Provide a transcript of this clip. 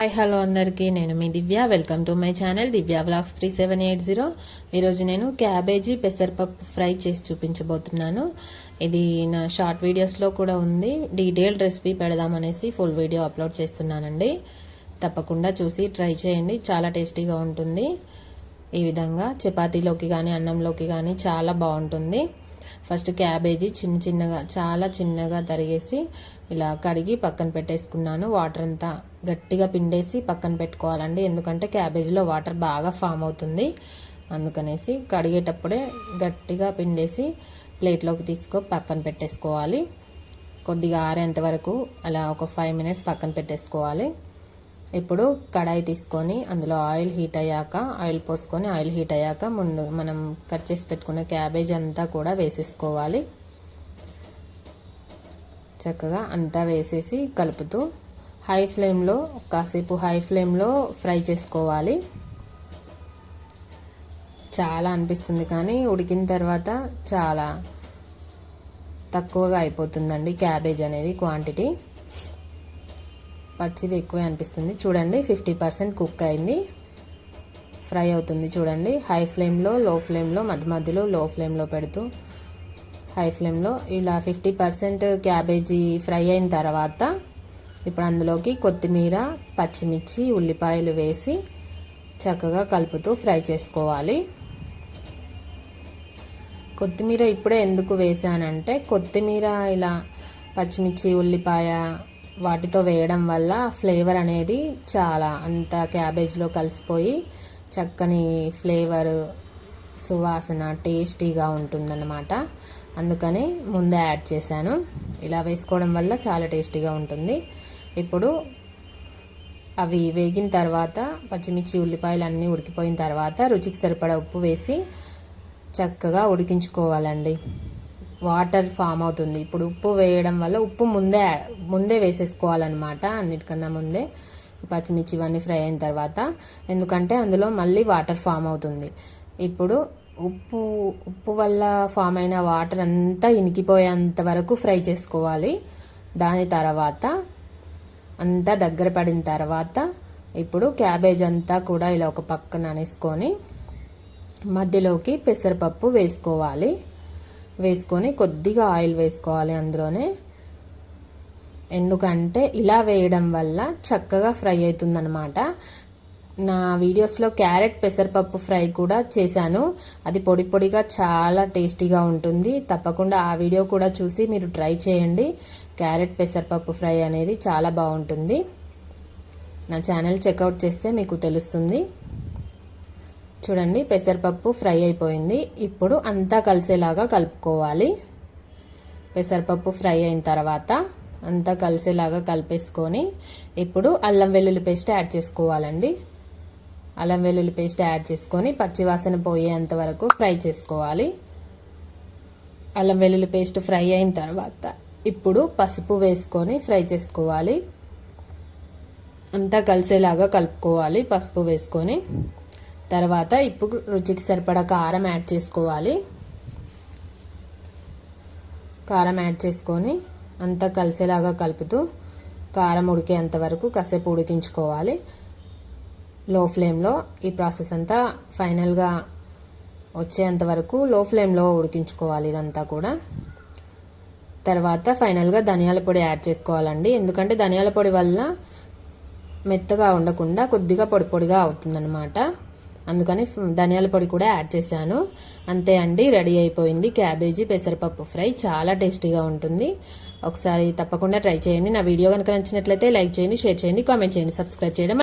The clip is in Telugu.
హాయ్ హలో అందరికీ. నేను మీ Divya. Welcome to my channel Divya blogs three seven eight zero. ఈరోజు నేను క్యాబేజీ పెసరపప్పు ఫ్రై చేసి చూపించబోతున్నాను. ఇది నా షార్ట్ వీడియోస్లో కూడా ఉంది. డీటెయిల్డ్ రెసిపీ పెడదామనేసి ఫుల్ వీడియో అప్లోడ్ చేస్తున్నానండి. తప్పకుండా చూసి ట్రై చేయండి. చాలా టేస్టీగా ఉంటుంది. ఈ విధంగా చపాతీలోకి కానీ అన్నంలోకి కానీ చాలా బాగుంటుంది. ఫస్ట్ క్యాబేజీ చిన్న చిన్నగా చాలా చిన్నగా తరిగేసి ఇలా కడిగి పక్కన పెట్టేసుకున్నాను. వాటర్ అంతా గట్టిగా పిండేసి పక్కన పెట్టుకోవాలండి. ఎందుకంటే క్యాబేజీలో వాటర్ బాగా ఫామ్ అవుతుంది. అందుకనేసి కడిగేటప్పుడే గట్టిగా పిండేసి ప్లేట్లోకి తీసుకో పక్కన పెట్టేసుకోవాలి. కొద్దిగా ఆరేంత వరకు అలా ఒక ఫైవ్ మినిట్స్ పక్కన పెట్టేసుకోవాలి. ఇప్పుడు కడాయి తీసుకొని అందులో ఆయిల్ హీట్ అయ్యాక ఆయిల్ పోసుకొని ఆయిల్ హీట్ అయ్యాక ముందు మనం కట్ చేసి పెట్టుకున్న క్యాబేజ్ అంతా కూడా వేసేసుకోవాలి. చక్కగా అంతా వేసేసి కలుపుతూ హై ఫ్లేమ్లో కాసేపు హై ఫ్లేమ్లో ఫ్రై చేసుకోవాలి. చాలా అనిపిస్తుంది కానీ ఉడికిన తర్వాత చాలా తక్కువగా అయిపోతుందండి క్యాబేజ్ అనేది క్వాంటిటీ. పచ్చిది ఎక్కువే అనిపిస్తుంది. చూడండి ఫిఫ్టీ పర్సెంట్ కుక్ అయింది. ఫ్రై అవుతుంది చూడండి. హై ఫ్లేమ్లో లో ఫ్లేమ్లో మధ్య మధ్యలో లో ఫ్లేమ్లో పెడుతూ. హై ఫ్లేమ్లో ఇలా ఫిఫ్టీ పర్సెంట్ క్యాబేజీ ఫ్రై అయిన తర్వాత ఇప్పుడు అందులోకి కొత్తిమీర పచ్చిమిర్చి ఉల్లిపాయలు వేసి చక్కగా కలుపుతూ ఫ్రై చేసుకోవాలి. కొత్తిమీర ఇప్పుడే ఎందుకు వేసానంటే కొత్తిమీర ఇలా పచ్చిమిర్చి ఉల్లిపాయ వాటితో వేయడం వల్ల ఫ్లేవర్ అనేది చాలా అంత క్యాబేజ్లో కలిసిపోయి చక్కని ఫ్లేవర్ సువాసన టేస్టీగా ఉంటుందన్నమాట. అందుకని ముందే యాడ్ చేశాను. ఇలా వేసుకోవడం వల్ల చాలా టేస్టీగా ఉంటుంది. ఇప్పుడు అవి వేగిన తర్వాత పచ్చిమిర్చి ఉల్లిపాయలు అన్నీ ఉడికిపోయిన తర్వాత రుచికి సరిపడా ఉప్పు వేసి చక్కగా ఉడికించుకోవాలండి. వాటర్ ఫామ్ అవుతుంది. ఇప్పుడు ఉప్పు వేయడం వల్ల ఉప్పు ముందే ముందే వేసేసుకోవాలన్నమాట అన్నిటికన్నా ముందే. పచ్చిమిర్చి ఇవన్నీ ఫ్రై అయిన తర్వాత ఎందుకంటే అందులో మళ్ళీ వాటర్ ఫామ్ అవుతుంది. ఇప్పుడు ఉప్పు ఉప్పు వల్ల ఫామ్ అయిన వాటర్ అంతా ఇనికిపోయేంత వరకు ఫ్రై చేసుకోవాలి. దాని తర్వాత అంతా దగ్గర పడిన తర్వాత ఇప్పుడు క్యాబేజ్ అంతా కూడా ఇలా ఒక పక్కన అనేసుకొని మధ్యలోకి పెసరపప్పు వేసుకోవాలి. వేసుకొని కొద్దిగా ఆయిల్ వేసుకోవాలి అందులోనే. ఎందుకంటే ఇలా వేయడం వల్ల చక్కగా ఫ్రై అవుతుందన్నమాట. నా వీడియోస్లో క్యారెట్ పెసరపప్పు ఫ్రై కూడా చేశాను. అది పొడి పొడిగా చాలా టేస్టీగా ఉంటుంది. తప్పకుండా ఆ వీడియో కూడా చూసి మీరు ట్రై చేయండి. క్యారెట్ పెసరపప్పు ఫ్రై అనేది చాలా బాగుంటుంది. నా ఛానల్ చెక్అవుట్ చేస్తే మీకు తెలుస్తుంది. చూడండి పెసరపప్పు ఫ్రై అయిపోయింది. ఇప్పుడు అంతా కలిసేలాగా కలుపుకోవాలి. పెసరపప్పు ఫ్రై అయిన తర్వాత అంతా కలిసేలాగా కలిపేసుకొని ఇప్పుడు అల్లం వెల్లుల్లి పేస్ట్ యాడ్ చేసుకోవాలండి. అల్లం వెల్లుల్లి పేస్ట్ యాడ్ చేసుకొని పచ్చివాసన పోయేంత వరకు ఫ్రై చేసుకోవాలి. అల్లం వెల్లుల్లి పేస్ట్ ఫ్రై అయిన తర్వాత ఇప్పుడు పసుపు వేసుకొని ఫ్రై చేసుకోవాలి. అంతా కలిసేలాగా కలుపుకోవాలి పసుపు వేసుకొని. తర్వాత ఇప్పుడు రుచికి సరిపడా కారం యాడ్ చేసుకోవాలి. కారం యాడ్ చేసుకొని అంతా కలిసేలాగా కలుపుతూ కారం ఉడికేంత వరకు కాసేపు ఉడికించుకోవాలి. లో ఫ్లేమ్లో ఈ ప్రాసెస్ అంతా ఫైనల్గా వచ్చేంత వరకు లో ఫ్లేమ్లో ఉడికించుకోవాలి ఇదంతా కూడా. తర్వాత ఫైనల్గా ధనియాల పొడి యాడ్ చేసుకోవాలండి. ఎందుకంటే ధనియాల పొడి వల్ల మెత్తగా ఉండకుండా కొద్దిగా పొడి పొడిగా అవుతుందన్నమాట. అందుకని ధనియాల పొడి కూడా యాడ్ చేశాను. అంతే అండి రెడీ అయిపోయింది. క్యాబేజీ పెసరపప్పు ఫ్రై చాలా టేస్టీగా ఉంటుంది. ఒకసారి తప్పకుండా ట్రై చేయండి. నా వీడియో కనుక నచ్చినట్లయితే లైక్ చేయండి షేర్ చేయండి కామెంట్ చేయండి సబ్స్క్రైబ్ చేయడం